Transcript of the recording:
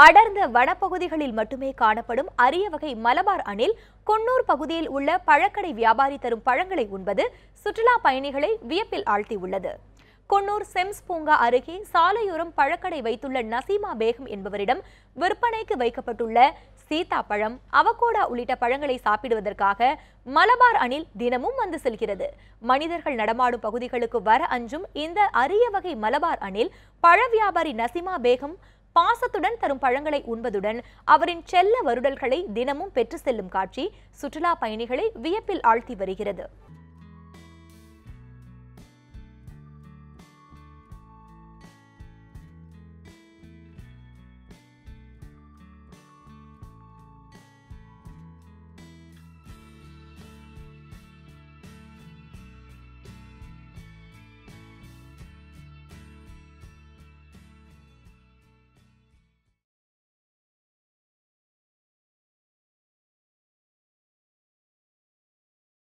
அடர்ந்த வனப்பகுதிகளில் மட்டுமே காணப்படும் அரிய வகை மலபார் அணில் குன்னூர் பகுதியில் உள்ள பழக்கடை வியாபாரி தரும் பழங்களை உண்பது சுற்றுலா பயணிகளை வியப்பில் ஆழ்த்தியுள்ளது. குன்னூர் செம்ஸ் பூங்கா அருகே சாலையோரம் பழக்கடை வைத்துள்ள நசீமா பேகம் என்பவரிடம் விற்பனைக்கு வைக்கப்பட்டுள்ள சீதா பழம் அவகோடா உள்ளிட்ட பழங்களை சாப்பிடுவதற்காக மலபார் அணில் தினமும் வந்து செல்கிறது. மனிதர்கள் நடமாடும் பகுதிகளுக்கு வர அஞ்சும் இந்த அரிய வகை மலபார் அணில் பழ வியாபாரி நசிமா பேகம் பாசத்துடன் தரும் பழங்களை உண்பதுடன் அவரின் செல்ல வருடல்களை தினமும் பெற்று செல்லும் காட்சி சுற்றுலா பயணிகளை வியப்பில் ஆழ்த்தி வருகிறது.